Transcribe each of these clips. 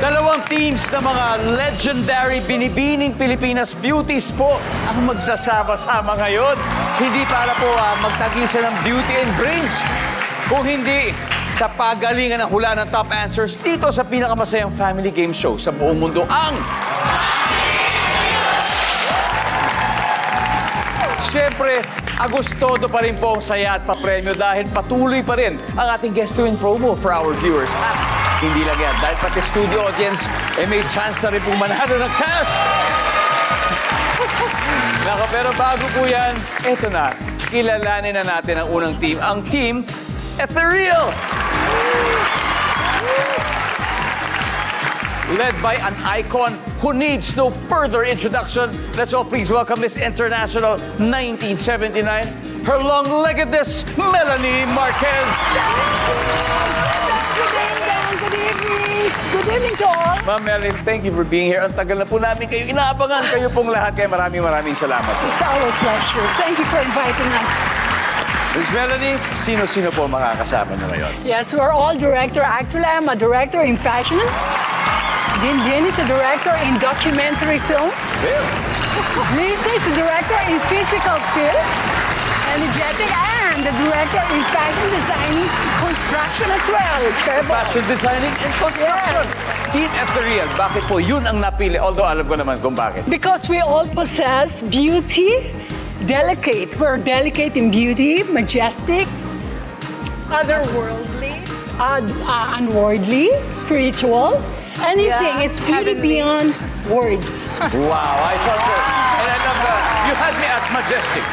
Dalawang teams na mga legendary binibining Pilipinas beauties po ang magsasama-sama ngayon. Hindi para po ah, magtagisa ng beauty and brains. Kung hindi, sa pagalingan ng hula ng top answers dito sa pinakamasayang family game show sa buong mundo ang... Siyempre, Agostodo pa rin po ang saya at papremyo dahil patuloy pa rin ang ating guest to win promo for our viewers. At hindi lang yan, dahil pati studio audience eh may chance na rin pong manalo ng cash. Nako, pero bago po yan, eto na, kilalanin na natin ang unang team, ang team Ethereal. Led by an icon who needs no further introduction. Let's all please welcome this international 1979, her long-leggedness, Melanie Marquez. Good evening to all. Ma'am Melanie, thank you for being here. Ang tagal na po namin kayo inaabangan. Kayo pong lahat. Kaya maraming maraming salamat po. It's our pleasure. Thank you for inviting us. Miss Melanie, sino-sino po ang makakasama niyo ngayon? Yes, we're all director. Actually, I'm a director in fashion. Din Din is a director in documentary film. Well, Lisa is a director in physical film. Energetic and the director in fashion design construction as well. Trevor. fashion designing and construction. Team Ethereal, bakit po yun ang napili? Although alam ko naman kung bakit. Because we all possess beauty, delicate. We're delicate in beauty, majestic, otherworldly, uh, uh, unworldly, spiritual. Anything. Yeah, it's beauty heavenly. beyond words. Wow, I thought so. And I love that. You had me at majestic.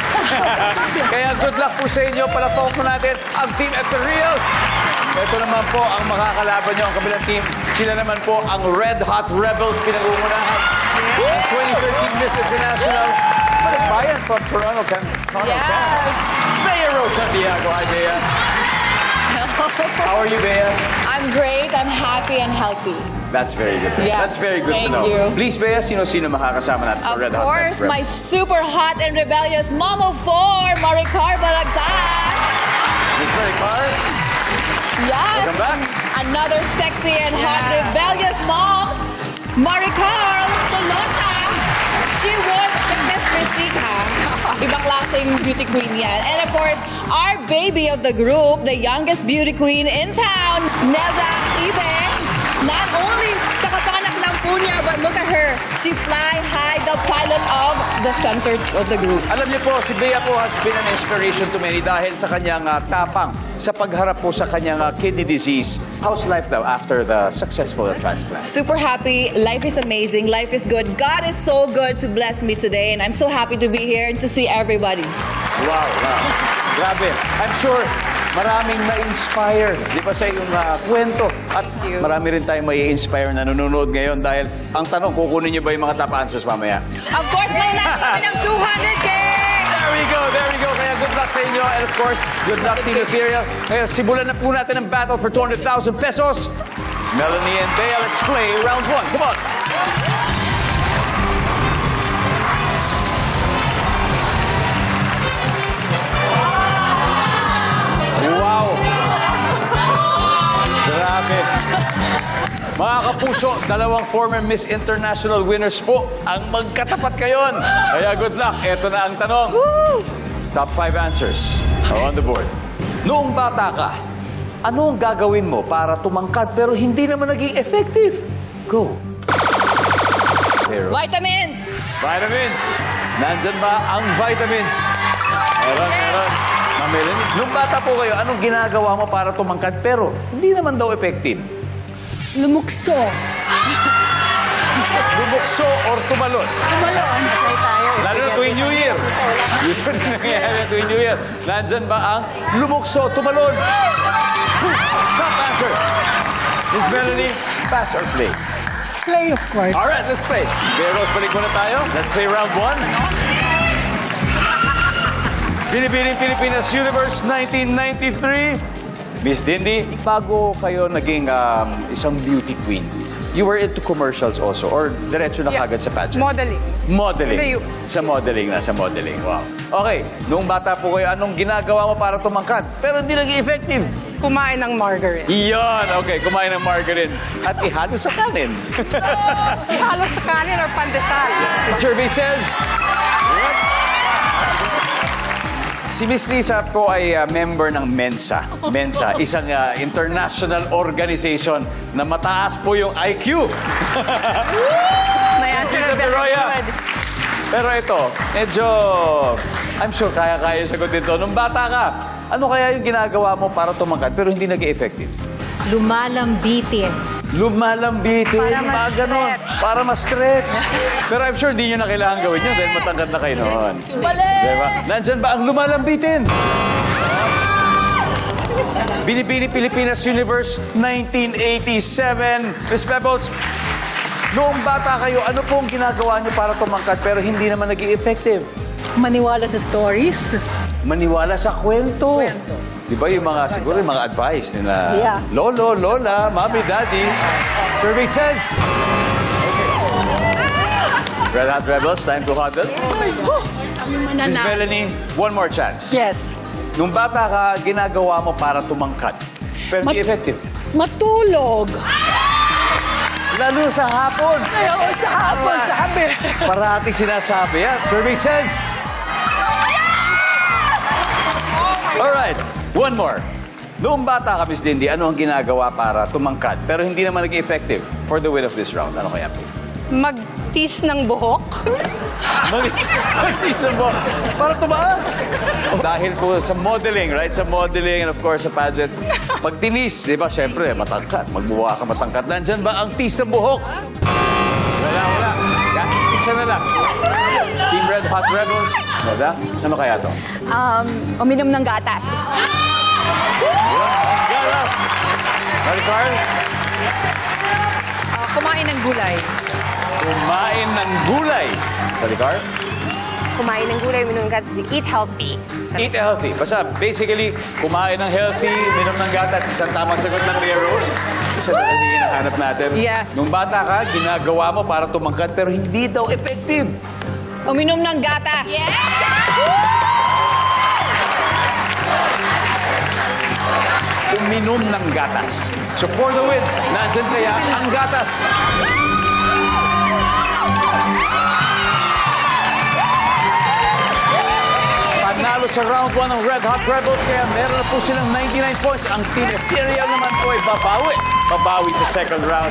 Kaya good luck po sa inyo. Palapok po natin ang Team Ethereal. Ito naman po ang makakalaban nyo, ang kabilang team. Sila naman po ang Red Hot Rebels, pinag-uunahan. Ang 2013 Miss International. Bayan from Toronto, Can Toronto, Yes. Canada. Bea Rose Santiago. Hi, Bea. How are you, Bea? I'm great. I'm happy and healthy. That's very good. to- Yes, That's very good to know. you. Please, Bea, sino-sino makakasama natin sa Of Red Hot course, my super hot and rebellious mom of four, Maricar Balagtas. Miss Mary Carr? Yes. Welcome back. Another sexy and hot rebellious mom, Maricar Tolota. She won the Miss Mystique, ha? Ibang klaseng beauty queen yan. And of course, our baby of the group, the youngest beauty queen in town, Nelda Ibe. Look at her. She fly high, the pilot of the center of the group. Alam niyo po, si Bea po has been an inspiration to many dahil sa kanyang ah, tapang sa pagharap po sa kanyang ah, kidney disease. How's life daw after the successful transplant? Super happy. Life is amazing. Life is good. God is so good to bless me today, and I'm so happy to be here and to see everybody. Wow, wow. Grabe. I'm sure maraming na-inspire, di ba, sa iyong ah, kwento. At marami rin tayong may inspire na nanonood ngayon dahil ang tanong, kukunin niyo ba yung mga top answers mamaya? Of course, mananalo kami ng 200K! There we go, there we go. Kaya good luck sa inyo. And of course, good luck Team Ethereal. Kaya simulan na po natin ang battle for 200,000 pesos. Melanie and Bea, let's play round one. Come on. Mga kapuso, dalawang former Miss International winners po ang magkatapat kayon. Kaya good luck. Ito na ang tanong. Top five answers are on the board. Noong bata ka, ano ang gagawin mo para tumangkad pero hindi naman naging effective? Go. Pero, Vitamins! vitamins. Nandyan ba ang vitamins? Meron, meron. Ma'am Melanie, Nung bata po kayo, anong ginagawa mo para tumangkad pero hindi naman daw effective? Lumukso. Bubukso or tumalon? Tumalon. Lalo na tuwing New Year. Usually nangyayari tuwing New Year. Nandyan ba ang lumukso, tumalon? Top answer. Miss Melanie, pass or play? Play, of course. All right, let's play. Rose, balik muna tayo. Let's play round one. Binibining Pilipinas Universe 1993. Miss Dindy, bago kayo naging um, isang beauty queen, you were into commercials also or diretso na Yeah. kagad sa pageant? Modeling. Modeling. Hindi, Sa modeling na, sa modeling. Wow. Okay, noong bata po kayo, anong ginagawa mo para tumangkad? Pero hindi naging effective. Kumain ng margarine. Iyon, okay, kumain ng margarine at ihalo sa kanin. Ihalo sa kanin or pandesal. The survey says... Si Miss Lisa po ay uh, member ng Mensa. Mensa, isang uh, international organization na mataas po yung IQ. May answer na. Pero ito, medyo... I'm sure kaya-kaya yung sagot dito. Nung bata ka, ano kaya yung ginagawa mo para tumangkad pero hindi nag effective Lumalambitin. Lumalambitin. Para mga ganon. Para ma-stretch. Pero I'm sure di nyo na kailangan gawin yun dahil matangkad na kayo noon. Mali! Diba? Nandyan ba ang lumalambitin? Binibini Pilipinas Universe 1987. Miss Pebbles, noong bata kayo, ano pong ginagawa nyo para tumangkad pero hindi naman nag effective Maniwala sa stories. Maniwala sa kwento. Di ba yung mga, siguro yung mga advice nila, Yeah. Lolo, Lola, Mommy, Daddy. Survey says... Red Hot Rebels, time to huddle. Miss Melanie, one more chance. Yes. Nung bata ka, ginagawa mo para tumangkad. Pero hindi effective. Matulog. Lalo sa hapon. Ayaw sa hapon, sabi. Parating sinasabi yan. Survey says... Alright, one more. Noong bata ka, Miss Dindy, ano ang ginagawa para tumangkad? Pero hindi naman naging effective for the win of this round. Ano kaya po? Magtis ng buhok. Mag- Mag-isa mo. Para tumaas. Dahil po sa modeling, right? Sa modeling and of course sa pageant. Pag tinis, di ba, syempre, matangkat. Magbuwa ka matangkat. Nandyan ba ang tis ng buhok? Isa na lang. Team Red Hot Rebels. Wala. Ano kaya to? Um, uminom ng gatas. Galas! Mari Carl, Ah, kumain ng gulay. kumain ng gulay. Mari Carl, kumain ng gulay, minum ng gatas, eat healthy. eat healthy. Basta basically, kumain ng healthy, minom ng gatas, isang tamang sagot ng Rhea Rose. Isa na lang yung hinahanap natin. Yes. Nung bata ka, ginagawa mo para tumangkad pero hindi daw effective. Uminom ng gatas. Uminom ng gatas. So for the win, nandyan kaya ang gatas. Panalo sa round 1 ng Red Hot Rebels kaya meron na po silang 99 points. Ang Team Imperial naman po ay babawi. Babawi sa second round.